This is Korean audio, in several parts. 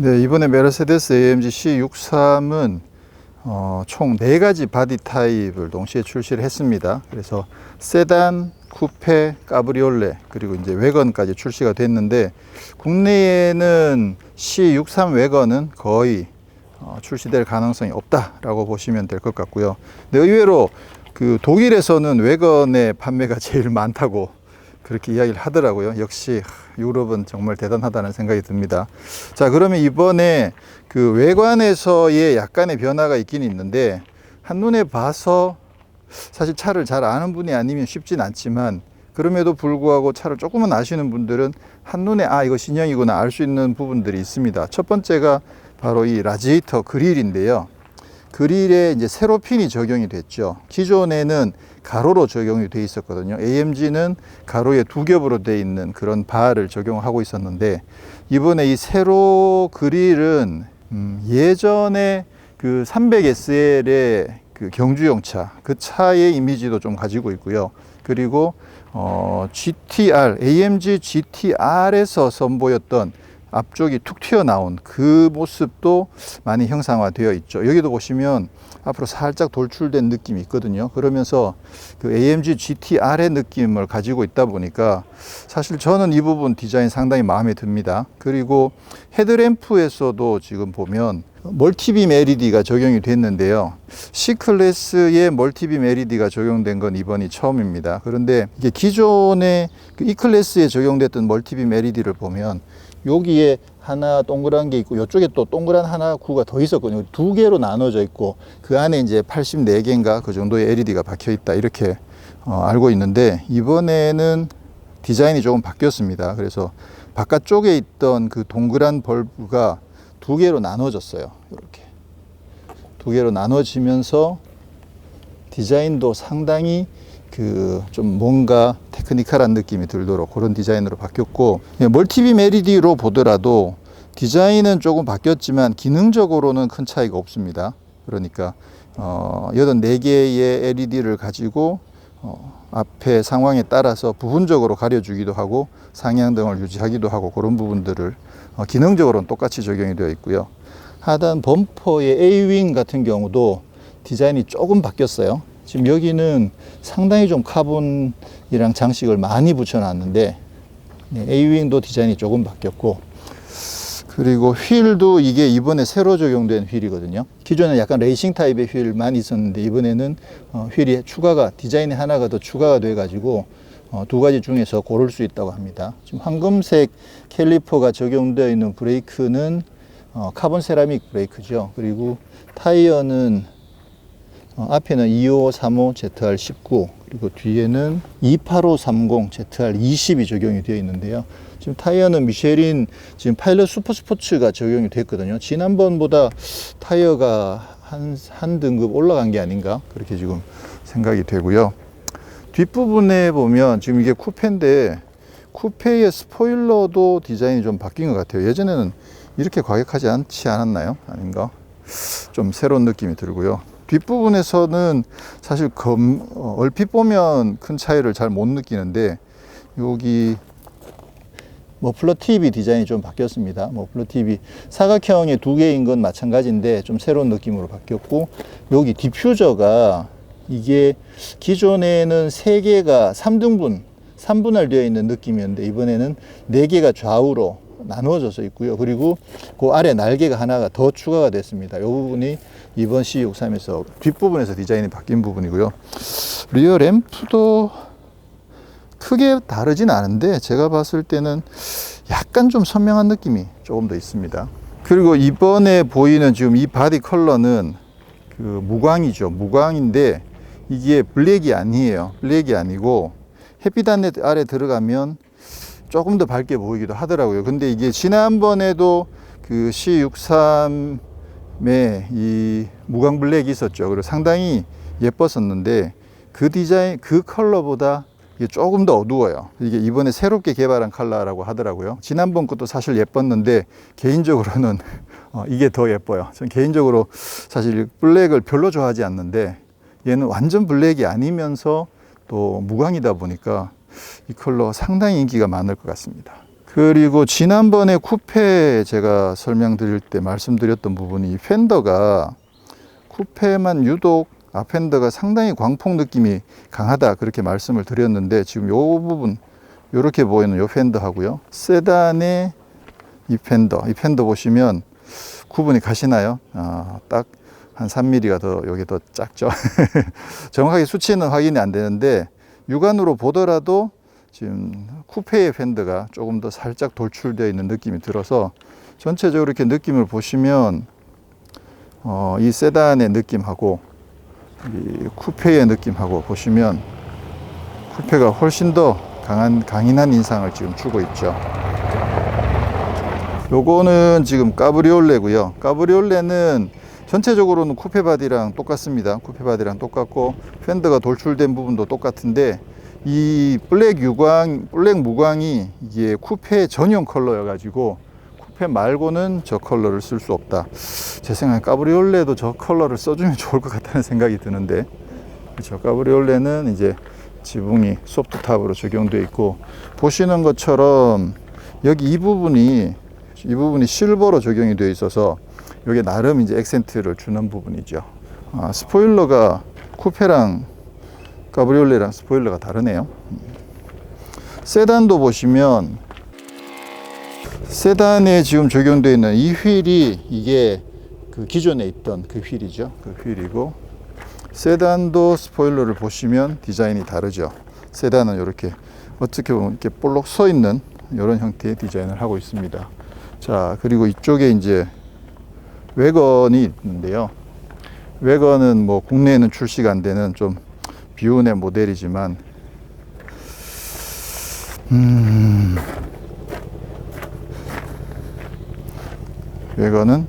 네, 이번에 메르세데스 AMG C63은 어, 총네 가지 바디 타입을 동시에 출시를 했습니다. 그래서 세단, 쿠페, 까브리올레 그리고 이제 외건까지 출시가 됐는데 국내에는 C63 외건은 거의 어, 출시될 가능성이 없다라고 보시면 될 것 같고요. 근데 의외로 그 독일에서는 외건의 판매가 제일 많다고 그렇게 이야기를 하더라고요. 역시 유럽은 정말 대단하다는 생각이 듭니다. 자, 그러면 이번에 그 외관에서의 약간의 변화가 있긴 있는데 한눈에 봐서 사실 차를 잘 아는 분이 아니면 쉽진 않지만 그럼에도 불구하고 차를 조금은 아시는 분들은 한눈에 아 이거 신형이구나 알 수 있는 부분들이 있습니다. 첫 번째가 바로 이 라지에이터 그릴인데요. 그릴에 이제 세로 핀이 적용이 됐죠. 기존에는 가로로 적용이 돼 있었거든요. AMG는 가로에 두 겹으로 돼 있는 그런 바를 적용하고 있었는데 이번에 이 세로 그릴은 음, 예전에 그 300SL의 그 경주용 차, 그 차의 이미지도 좀 가지고 있고요. 그리고 어, GTR, AMG GTR에서 선보였던 앞쪽이 툭 튀어나온 그 모습도 많이 형상화되어 있죠. 여기도 보시면 앞으로 살짝 돌출된 느낌이 있거든요. 그러면서 그 AMG GTR의 느낌을 가지고 있다 보니까 사실 저는 이 부분 디자인 상당히 마음에 듭니다. 그리고 헤드램프에서도 지금 보면 멀티빔 LED가 적용이 됐는데요. C클래스에 멀티빔 LED가 적용된 건 이번이 처음입니다. 그런데 이게 기존에 그 E클래스에 적용됐던 멀티빔 LED를 보면 여기에 하나 동그란 게 있고 이쪽에 또 동그란 하나 구가 더 있었거든요. 두 개로 나눠져 있고 그 안에 이제 84개인가 그 정도의 LED가 박혀 있다 이렇게 어, 알고 있는데 이번에는 디자인이 조금 바뀌었습니다. 그래서 바깥쪽에 있던 그 동그란 벌브가 두 개로 나눠졌어요. 이렇게 두 개로 나눠지면서 디자인도 상당히 그 좀 뭔가 테크니컬한 느낌이 들도록 그런 디자인으로 바뀌었고 예, 멀티빔 LED로 보더라도 디자인은 조금 바뀌었지만 기능적으로는 큰 차이가 없습니다. 그러니까 어, 84개의 LED를 가지고 어, 앞에 상황에 따라서 부분적으로 가려주기도 하고 상향등을 유지하기도 하고 그런 부분들을 어, 기능적으로는 똑같이 적용이 되어 있고요. 하단 범퍼의 A윙 같은 경우도 디자인이 조금 바뀌었어요. 지금 여기는 상당히 좀 카본이랑 장식을 많이 붙여놨는데 네, A윙도 디자인이 조금 바뀌었고 그리고 휠도 이게 이번에 새로 적용된 휠이거든요. 기존에 약간 레이싱 타입의 휠만 있었는데 이번에는 어, 휠이 추가가 디자인이 하나가 더 추가가 돼 가지고 어, 두 가지 중에서 고를 수 있다고 합니다. 지금 황금색 캘리퍼가 적용되어 있는 브레이크는 어, 카본 세라믹 브레이크죠. 그리고 타이어는 어, 앞에는 2535 ZR19 그리고 뒤에는 28530 ZR20이 적용이 되어 있는데요. 지금 타이어는 미쉐린 지금 파일럿 슈퍼 스포츠가 적용이 됐거든요. 지난번보다 타이어가 한, 한 등급 올라간 게 아닌가 그렇게 지금 생각이 되고요. 뒷부분에 보면 지금 이게 쿠페인데 쿠페의 스포일러도 디자인이 좀 바뀐 것 같아요. 예전에는 이렇게 과격하지 않지 않았나요? 아닌가? 좀 새로운 느낌이 들고요. 뒷부분에서는 사실 검, 어, 얼핏 보면 큰 차이를 잘 못 느끼는데 여기 머플러 TV 디자인이 좀 바뀌었습니다. 머플러 TV 사각형의 두 개인 건 마찬가지인데 좀 새로운 느낌으로 바뀌었고 여기 디퓨저가 이게 기존에는 세 개가 3등분 3분할 되어 있는 느낌이었는데 이번에는 네 개가 좌우로 나누어져서 있고요. 그리고 그 아래 날개가 하나가 더 추가가 됐습니다. 이 부분이 이번 C63에서 뒷부분에서 디자인이 바뀐 부분이고요. 리어 램프도 크게 다르진 않은데 제가 봤을 때는 약간 좀 선명한 느낌이 조금 더 있습니다. 그리고 이번에 보이는 지금 이 바디 컬러는 그 무광이죠. 무광인데 이게 블랙이 아니에요. 블랙이 아니고 햇빛 안에 아래 들어가면 조금 더 밝게 보이기도 하더라고요. 근데 이게 지난번에도 그 C63에 이 무광 블랙이 있었죠. 그리고 상당히 예뻤었는데 그 디자인, 그 컬러보다 이게 조금 더 어두워요. 이게 이번에 새롭게 개발한 컬러라고 하더라고요. 지난번 것도 사실 예뻤는데 개인적으로는 어, 이게 더 예뻐요. 전 개인적으로 사실 블랙을 별로 좋아하지 않는데 얘는 완전 블랙이 아니면서 또 무광이다 보니까 이 컬러 상당히 인기가 많을 것 같습니다. 그리고 지난번에 쿠페 제가 설명드릴 때 말씀드렸던 부분이 이 팬더가 쿠페만 유독 앞핸더가 상당히 광폭 느낌이 강하다 그렇게 말씀을 드렸는데 지금 요 부분 요렇게 보이는 요 팬더 하고요 세단의 이 팬더 이 팬더 보시면 구분이 가시나요? 아, 딱 한 3mm가 더 여기 더 작죠. 정확하게 수치는 확인이 안 되는데 육안으로 보더라도 지금 쿠페의 팬더가 조금 더 살짝 돌출되어 있는 느낌이 들어서 전체적으로 이렇게 느낌을 보시면 어, 이 세단의 느낌하고 이 쿠페의 느낌하고 보시면 쿠페가 훨씬 더 강한 강인한 인상을 지금 주고 있죠. 요거는 지금 까브리올레고요. 까브리올레는 전체적으로는 쿠페 바디랑 똑같습니다. 쿠페 바디랑 똑같고 팬더가 돌출된 부분도 똑같은데 이 블랙 유광, 블랙 무광이 이게 쿠페 전용 컬러여 가지고 쿠페 말고는 저 컬러를 쓸 수 없다. 제 생각에 까브리올레도 저 컬러를 써주면 좋을 것 같다는 생각이 드는데 그렇죠. 까브리올레는 이제 지붕이 소프트탑으로 적용되어 있고 보시는 것처럼 여기 이 부분이 이 부분이 실버로 적용이 되어 있어서 이게 나름 이제 액센트를 주는 부분이죠. 아, 스포일러가 쿠페랑 까브리올레랑 스포일러가 다르네요. 세단도 보시면 세단에 지금 적용되어 있는 이 휠이 이게 그 기존에 있던 그 휠이죠. 그 휠이고 세단도 스포일러를 보시면 디자인이 다르죠. 세단은 이렇게 어떻게 보면 이렇게 볼록 서 있는 이런 형태의 디자인을 하고 있습니다. 자, 그리고 이쪽에 이제 외건이 있는데요. 외건은 뭐 국내에는 출시가 안 되는 좀 비운의 모델이지만, 음, 외건은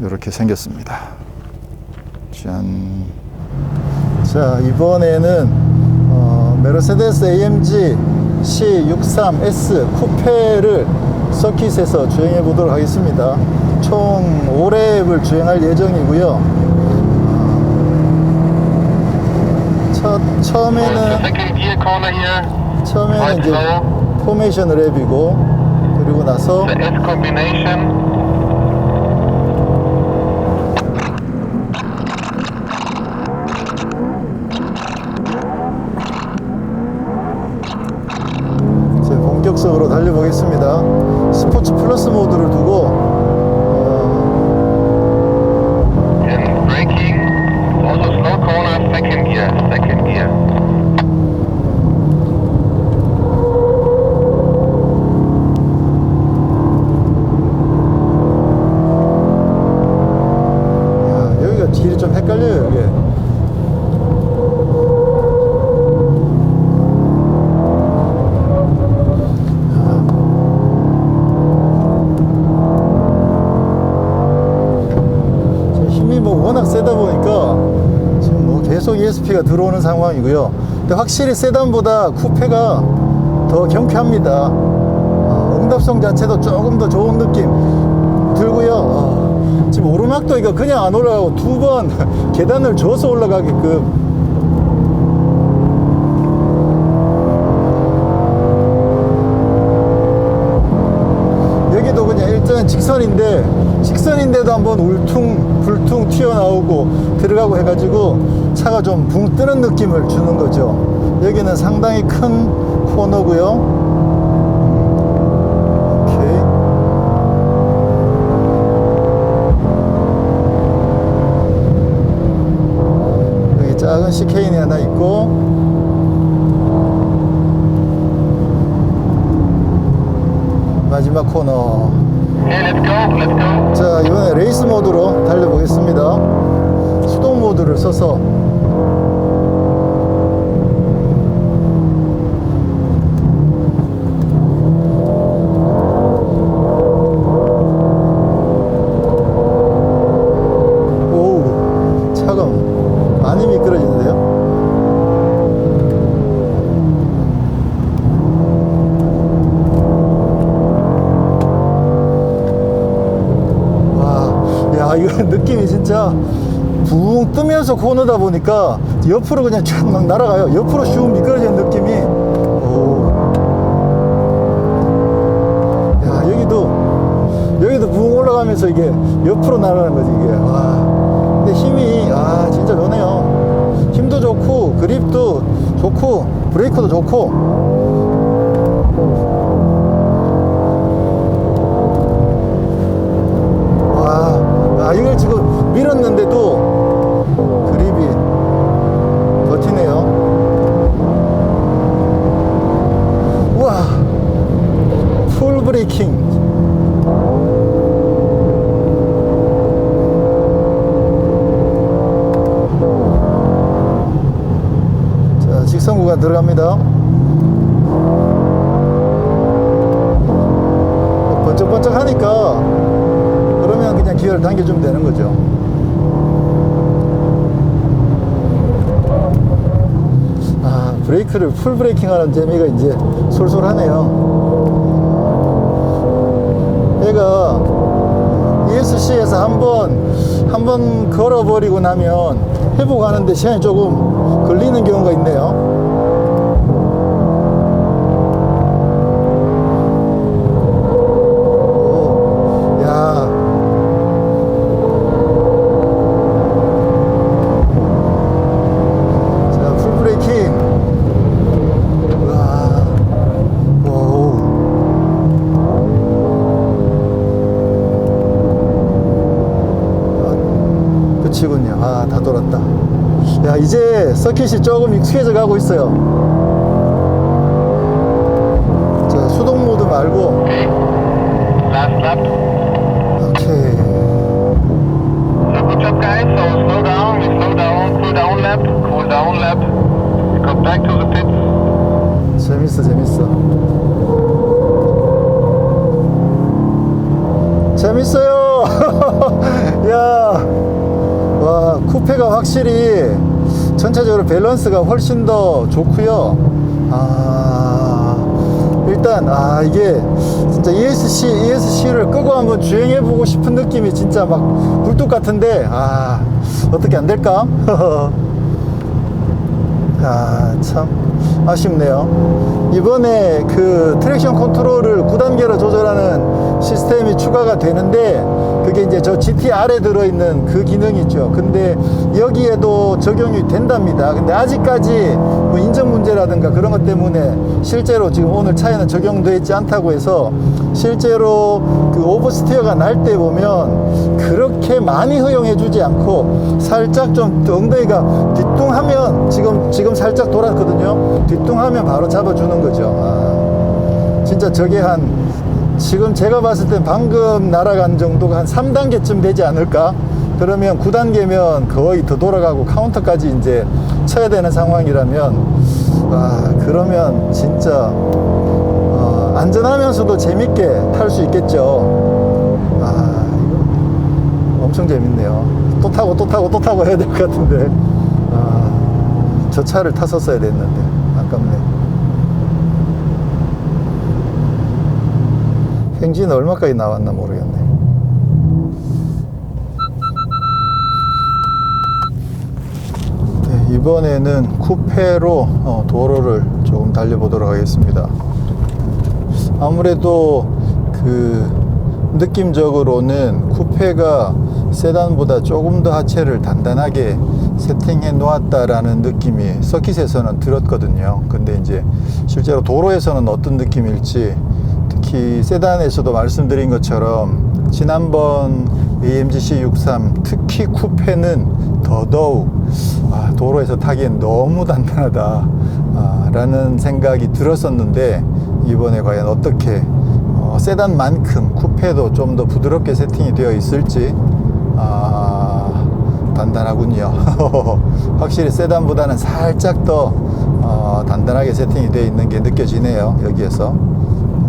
이렇게 생겼습니다. 짠. 자, 이번에는 어, 메르세데스 AMG C63S 쿠페를 서킷에서 주행해 보도록 하겠습니다. 총 5랩을 주행할 예정이고요. 어, 첫, 처음에는 here, 처음에는 이제 포메이션 랩이고 그리고 나서 ESP가 들어오는 상황이고요. 근데 확실히 세단보다 쿠페가 더 경쾌합니다. 어, 응답성 자체도 조금 더 좋은 느낌 들고요. 어, 지금 오르막도 이거 그냥 안 올라가고 두 번 계단을 줘서 올라가게끔 여기도 그냥 일정한 직선인데 직선인데도 한번 울퉁 불퉁 튀어나오고 들어가고 해가지고 차가 좀 붕 뜨는 느낌을 주는 거죠. 여기는 상당히 큰 코너고요. 오케이. 여기 작은 시케인이 하나 있고. 마지막 코너 붕 뜨면서 코너다 보니까 옆으로 그냥 쫙 막 날아가요. 옆으로 슉 미끄러지는 느낌이. 오. 야, 여기도, 여기도 붕 올라가면서 이게 옆으로 날아가는 거지, 이게. 와. 근데 힘이, 아, 진짜 좋네요. 힘도 좋고, 그립도 좋고, 브레이크도 좋고. 아~ 이걸 지금 밀었는데도 그립이 버티네요. 우와 풀 브레이킹 자 직선 구간 들어갑니다. 번쩍번쩍 하니까 그러면 그냥 기어를 당겨주면 되는 거죠 브레이크를 풀 브레이킹 하는 재미가 이제 솔솔하네요 얘가 ESC에서 한번 한번 걸어버리고 나면 회복하는데 시간이 조금 걸리는 경우가 있네요. 끝이군요. 아, 다 돌았다. 야, 이제 서킷이 조금 익숙해져 가고 있어요. 자, 수동 모드 말고, 확실히 전체적으로 밸런스가 훨씬 더 좋고요. 아, 일단, 아, 이게 진짜 ESC, ESC를 끄고 한번 주행해 보고 싶은 느낌이 진짜 막 굴뚝 같은데, 아, 어떻게 안 될까? 아, 참 아쉽네요. 이번에 그 트랙션 컨트롤을 9단계로 조절하는 시스템이 추가가 되는데 그게 이제 저 GTR에 들어있는 그 기능이 있죠. 근데 여기에도 적용이 된답니다. 근데 아직까지 뭐 인증 문제라든가 그런 것 때문에 실제로 지금 오늘 차에는 적용되어 있지 않다고 해서 실제로 그 오버스티어가 날 때 보면 그렇게 많이 허용해 주지 않고 살짝 좀 엉덩이가 뒤뚱하면 지금 지금 살짝 돌았거든요. 뒤뚱하면 바로 잡아주는 거죠. 아, 진짜 저게 한 지금 제가 봤을 땐 방금 날아간 정도가 한 3단계쯤 되지 않을까? 그러면 9단계면 거의 더 돌아가고 카운터까지 이제 쳐야 되는 상황이라면 와 그러면 진짜 어, 안전하면서도 재밌게 탈 수 있겠죠. 아, 이거 엄청 재밌네요. 또 타고 또 타고 또 타고 해야 될 것 같은데. 아, 저 차를 탔었어야 됐는데. 아깝네. 행진 얼마까지 나왔나 모르겠네. 네, 이번에는 쿠페로 어, 도로를 조금 달려보도록 하겠습니다. 아무래도 그 느낌적으로는 쿠페가 세단보다 조금 더 하체를 단단하게 세팅해 놓았다라는 느낌이 서킷에서는 들었거든요. 근데 이제 실제로 도로에서는 어떤 느낌일지 특히 세단에서도 말씀드린 것처럼 지난번 AMG C63 특히 쿠페는 더더욱 아, 도로에서 타기엔 너무 단단하다 아, 라는 생각이 들었었는데 이번에 과연 어떻게 어, 세단만큼 쿠페도 좀 더 부드럽게 세팅이 되어 있을지 아, 단단하군요. 확실히 세단보다는 살짝 더 어, 단단하게 세팅이 되어 있는 게 느껴지네요. 여기에서.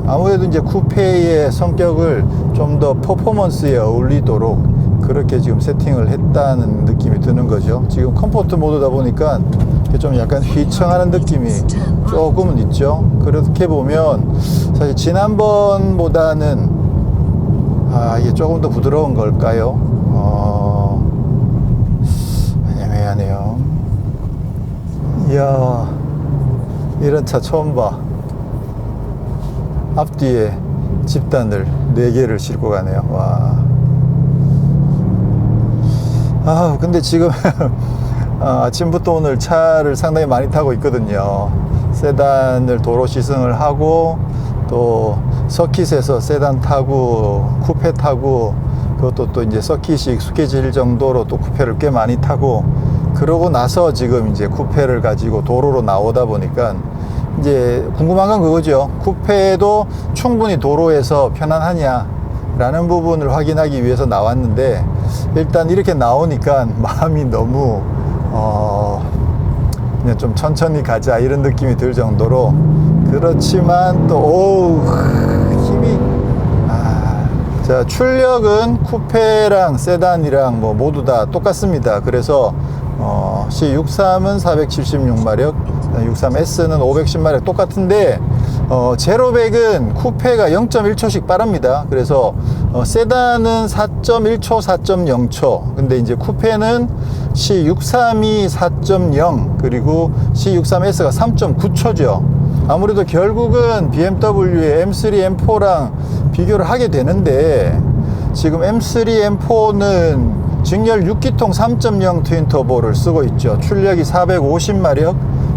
아무래도 이제 쿠페의 성격을 좀 더 퍼포먼스에 어울리도록 그렇게 지금 세팅을 했다는 느낌이 드는 거죠. 지금 컴포트 모드다 보니까 좀 약간 휘청하는 느낌이 조금은 있죠. 그렇게 보면 사실 지난번보다는 아, 이게 조금 더 부드러운 걸까요? 어, 애매하네요. 이야, 이런 차 처음 봐. 앞뒤에 집단을 4개를 싣고 가네요. 와. 아, 근데 지금 아, 아침부터 오늘 차를 상당히 많이 타고 있거든요. 세단을 도로 시승을 하고 또 서킷에서 세단 타고 쿠페 타고 그것도 또 이제 서킷이 익숙해질 정도로 또 쿠페를 꽤 많이 타고 그러고 나서 지금 이제 쿠페를 가지고 도로로 나오다 보니까 이제 궁금한 건 그거죠. 쿠페도 충분히 도로에서 편안하냐 라는 부분을 확인하기 위해서 나왔는데 일단 이렇게 나오니까 마음이 너무 어 그냥 좀 천천히 가자 이런 느낌이 들 정도로 그렇지만 또 오우 힘이 아, 자 출력은 쿠페랑 세단이랑 뭐 모두 다 똑같습니다. 그래서 어, C63은 476마력, 63S는 510마력 똑같은데 어, 제로백은 쿠페가 0.1초씩 빠릅니다. 그래서 어, 세단은 4.1초, 4.0초. 근데 이제 쿠페는 C63이 4.0 그리고 C63S가 3.9초죠. 아무래도 결국은 BMW의 M3, M4랑 비교를 하게 되는데 지금 M3, M4는 직렬 6기통 3.0 트윈 터보를 쓰고 있죠. 출력이 450마력,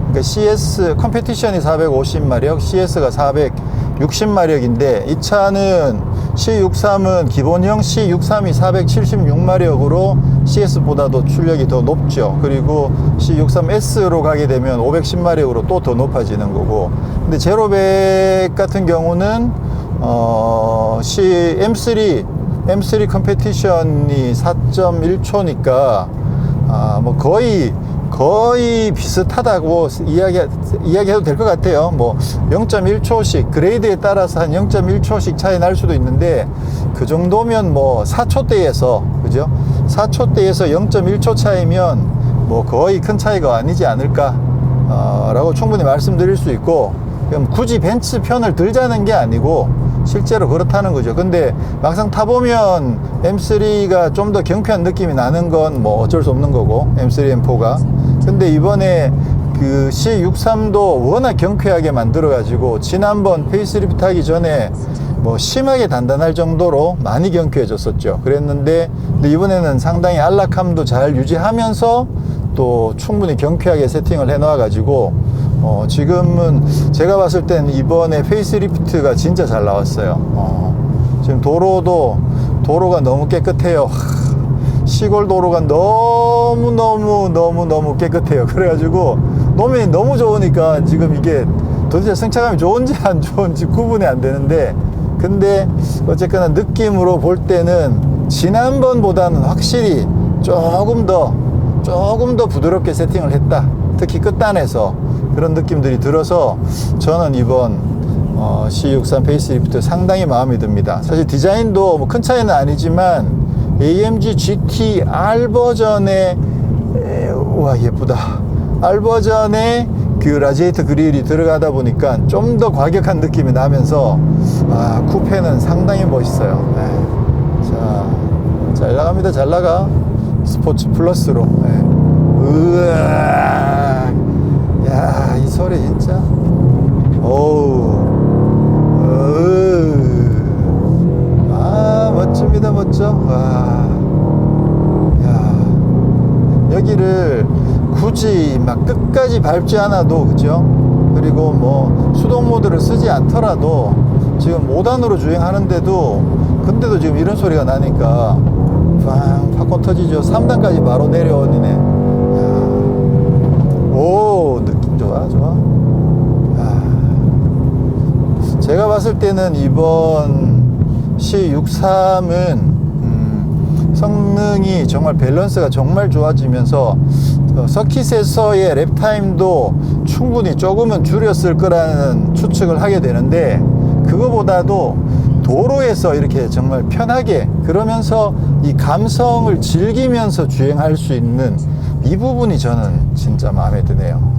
그러니까 CS 컴페티션이 450마력, CS가 460마력인데 이 차는 C63은 기본형 C63이 476마력으로 CS보다도 출력이 더 높죠. 그리고 C63S로 가게 되면 510마력으로 또 더 높아지는 거고. 근데 제로백 같은 경우는 어, C M3 M3 컴페티션이 4.1초니까 아, 뭐 거의 거의 비슷하다고 이야기 이야기해도 될 것 같아요. 뭐 0.1초씩 그레이드에 따라서 한 0.1초씩 차이 날 수도 있는데 그 정도면 뭐 4초대에서 그죠? 4초대에서 0.1초 차이면 뭐 거의 큰 차이가 아니지 않을까 어, 라고 충분히 말씀드릴 수 있고 그럼 굳이 벤츠 편을 들자는 게 아니고 실제로 그렇다는 거죠. 근데 막상 타보면 M3가 좀 더 경쾌한 느낌이 나는 건 뭐 어쩔 수 없는 거고 M3, M4가. 근데 이번에 그 C63도 워낙 경쾌하게 만들어가지고 지난번 페이스리프트 하기 전에 뭐 심하게 단단할 정도로 많이 경쾌해졌었죠. 그랬는데 이번에는 상당히 안락함도 잘 유지하면서 또 충분히 경쾌하게 세팅을 해놓아 가지고 어 지금은 제가 봤을 땐 이번에 페이스리프트가 진짜 잘 나왔어요. 어 지금 도로도 도로가 너무 깨끗해요. 하, 시골 도로가 너무 너무 너무 너무 깨끗해요. 그래가지고 노면이 너무 좋으니까 지금 이게 도대체 승차감이 좋은지 안 좋은지 구분이 안 되는데 근데 어쨌거나 느낌으로 볼 때는 지난번보다는 확실히 조금 더 조금 더 부드럽게 세팅을 했다. 특히 끝단에서 그런 느낌들이 들어서 저는 이번 어, C63 페이스리프트 상당히 마음에 듭니다. 사실 디자인도 뭐 큰 차이는 아니지만 AMG GT R 버전의 에, 와 예쁘다. R 버전의 그 라지에이터 그릴이 들어가다 보니까 좀 더 과격한 느낌이 나면서 아 쿠페는 상당히 멋있어요. 네. 자, 잘 나갑니다. 잘 나가. 스포츠 플러스로. 네. 으아. 소리 진짜. 어우. 아, 멋집니다. 멋져. 와. 야. 여기를 굳이 막 끝까지 밟지 않아도, 그죠? 그리고 뭐 수동 모드를 쓰지 않더라도 지금 5단으로 주행하는데도 근데도 지금 이런 소리가 나니까 빵 팝콘 터지죠 3단까지 바로 내려오니네 좋아 좋아 야. 제가 봤을 때는 이번 C63은 음, 성능이 정말 밸런스가 정말 좋아지면서 어, 서킷에서의 랩타임도 충분히 조금은 줄였을 거라는 추측을 하게 되는데 그거보다도 도로에서 이렇게 정말 편하게 그러면서 이 감성을 즐기면서 주행할 수 있는 이 부분이 저는 진짜 마음에 드네요.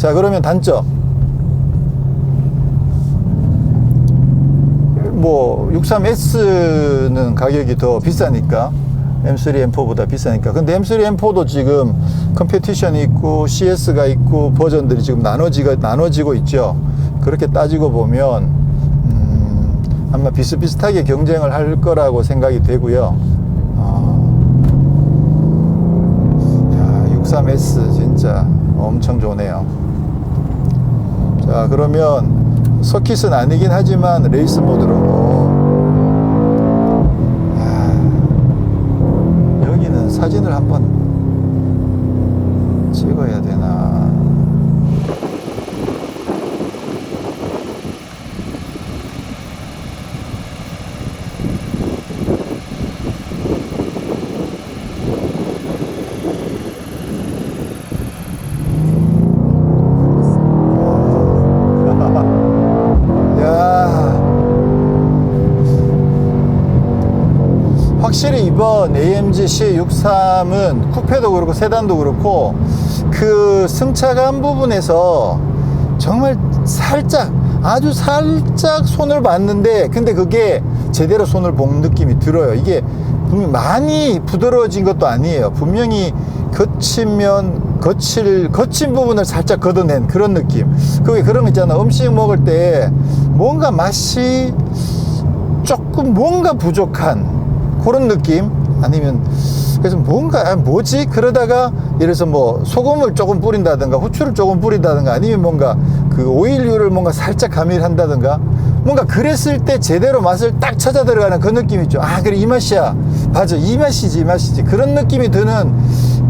자 그러면 단점. 뭐 63S는 가격이 더 비싸니까 M3, M4보다 비싸니까. 근데 M3, M4도 지금 컴페티션이 있고 CS가 있고 버전들이 지금 나눠지가, 나눠지고 있죠. 그렇게 따지고 보면 음, 아마 비슷비슷하게 경쟁을 할 거라고 생각이 되고요. 어, 야, 63S 진짜 엄청 좋네요. 자, 그러면 서킷은 아니긴 하지만 레이스 모드로. 야, 여기는 사진을 한번 찍어야 되나. AMG C63은 쿠페도 그렇고 세단도 그렇고 그 승차감 부분에서 정말 살짝 아주 살짝 손을 봤는데 근데 그게 제대로 손을 본 느낌이 들어요. 이게 분명 많이 부드러워진 것도 아니에요. 분명히 거치면 거칠 거친 부분을 살짝 걷어낸 그런 느낌. 그게 그런 거 있잖아. 음식 먹을 때 뭔가 맛이 조금 뭔가 부족한 그런 느낌 아니면 그래서 뭔가 아, 뭐지? 그러다가 예를 들어서 뭐 소금을 조금 뿌린다든가 후추를 조금 뿌린다든가 아니면 뭔가 그 오일류를 뭔가 살짝 가미를 한다든가 뭔가 그랬을 때 제대로 맛을 딱 찾아 들어가는 그 느낌 있죠. 아 그래 이 맛이야. 맞아 이 맛이지 이 맛이지. 그런 느낌이 드는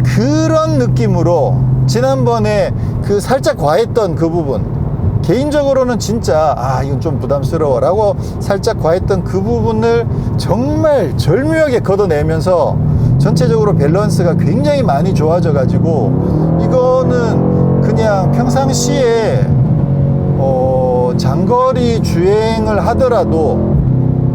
그런 느낌으로 지난번에 그 살짝 과했던 그 부분 개인적으로는 진짜 아 이건 좀 부담스러워 라고 살짝 과했던 그 부분을 정말 절묘하게 걷어내면서 전체적으로 밸런스가 굉장히 많이 좋아져 가지고 이거는 그냥 평상시에 어 장거리 주행을 하더라도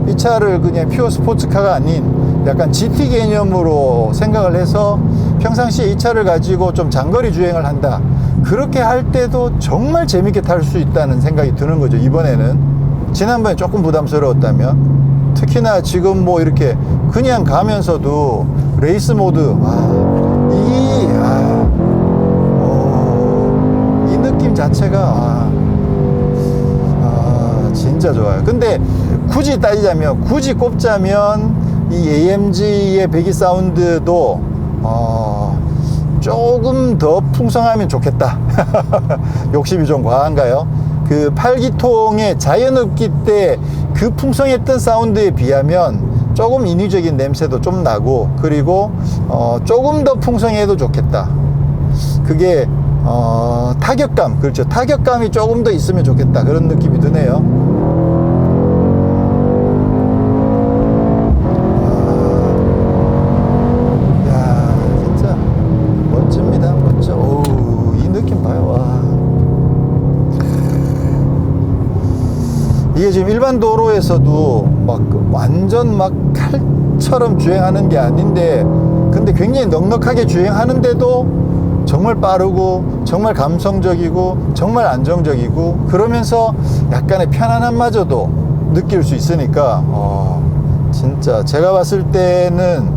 이 차를 그냥 퓨어 스포츠카가 아닌 약간 GT 개념으로 생각을 해서 평상시에 이 차를 가지고 좀 장거리 주행을 한다. 그렇게 할 때도 정말 재밌게 탈 수 있다는 생각이 드는 거죠. 이번에는. 지난번에 조금 부담스러웠다면. 특히나 지금 뭐 이렇게 그냥 가면서도 레이스 모드. 와, 이, 아, 어, 이 느낌 자체가, 아, 아, 진짜 좋아요. 근데 굳이 따지자면, 굳이 꼽자면 이 AMG의 배기 사운드도 어, 조금 더 풍성하면 좋겠다. 욕심이 좀 과한가요? 그 8기통의 자연흡기 때 그 풍성했던 사운드에 비하면 조금 인위적인 냄새도 좀 나고 그리고 어, 조금 더 풍성해도 좋겠다. 그게 어, 타격감 그렇죠 타격감이 조금 더 있으면 좋겠다 그런 느낌이 드네요 이게 지금 일반 도로에서도 막 완전 막 칼처럼 주행하는 게 아닌데 근데 굉장히 넉넉하게 주행하는데도 정말 빠르고 정말 감성적이고 정말 안정적이고 그러면서 약간의 편안함마저도 느낄 수 있으니까 어, 진짜 제가 봤을 때는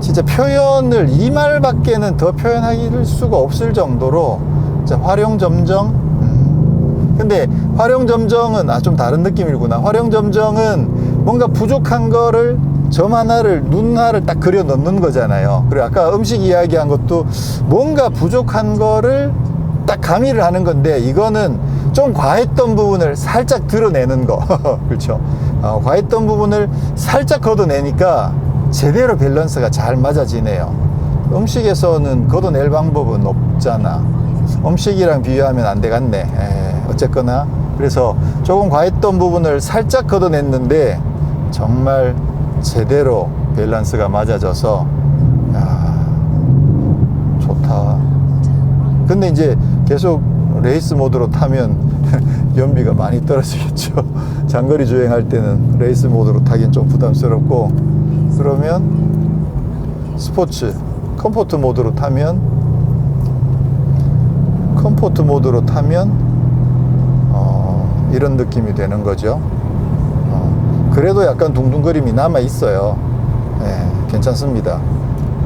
진짜 표현을 이 말밖에는 더 표현할 수가 없을 정도로 진짜 활용 점정 음. 근데 활용점정은 아 좀 다른 느낌이구나. 활용점정은 뭔가 부족한 거를 점 하나를 눈 하나를 딱 그려 넣는 거잖아요. 그리고 아까 음식 이야기한 것도 뭔가 부족한 거를 딱 가미를 하는 건데 이거는 좀 과했던 부분을 살짝 드러내는 거. 그렇죠? 어, 과했던 부분을 살짝 걷어내니까 제대로 밸런스가 잘 맞아지네요. 음식에서는 걷어낼 방법은 없잖아. 음식이랑 비교하면 안 되겠네. 에, 어쨌거나 그래서 조금 과했던 부분을 살짝 걷어냈는데 정말 제대로 밸런스가 맞아져서 야, 좋다 근데 이제 계속 레이스 모드로 타면 연비가 많이 떨어지겠죠. 장거리 주행할 때는 레이스 모드로 타긴 좀 부담스럽고 그러면 스포츠 컴포트 모드로 타면 컴포트 모드로 타면 어, 이런 느낌이 되는 거죠. 어, 그래도 약간 둥둥거림이 남아 있어요. 네, 괜찮습니다.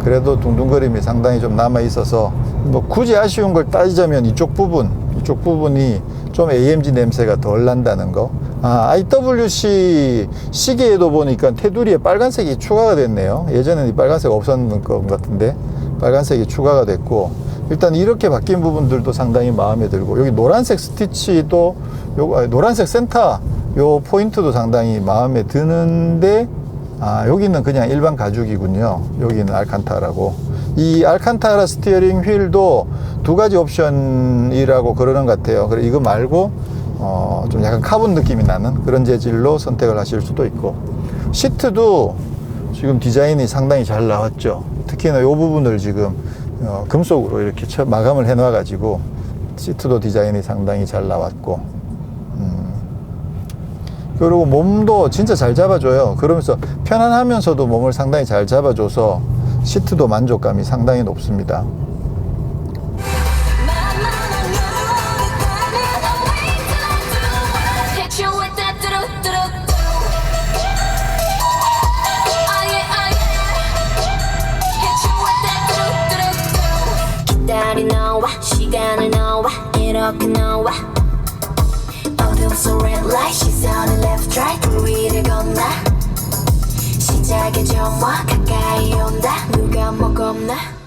그래도 둥둥거림이 상당히 좀 남아 있어서 뭐 굳이 아쉬운 걸 따지자면 이쪽 부분 이쪽 부분이 좀 AMG 냄새가 덜 난다는 거. 아, IWC 시계에도 보니까 테두리에 빨간색이 추가가 됐네요. 예전에는 이 빨간색 없었는 것 같은데 빨간색이 추가가 됐고 일단 이렇게 바뀐 부분들도 상당히 마음에 들고 여기 노란색 스티치도 요 노란색 센터 요 포인트도 상당히 마음에 드는데 아 여기는 그냥 일반 가죽이군요. 여기는 알칸타라고. 이 알칸타라 스티어링 휠도 두 가지 옵션이라고 그러는 것 같아요. 그래 이거 말고 어, 좀 약간 카본 느낌이 나는 그런 재질로 선택을 하실 수도 있고. 시트도 지금 디자인이 상당히 잘 나왔죠. 특히나 이 부분을 지금 어, 금속으로 이렇게 처- 마감을 해 놔 가지고 시트도 디자인이 상당히 잘 나왔고 그리고 몸도 진짜 잘 잡아줘요. 그러면서 편안하면서도 몸을 상당히 잘 잡아줘서 시트도 만족감이 상당히 높습니다. 이렇게 너와 어둠 속 red light 시선을 left right 그 위를 건너 시작의 점화 가까이 온다 누가 뭐 겁나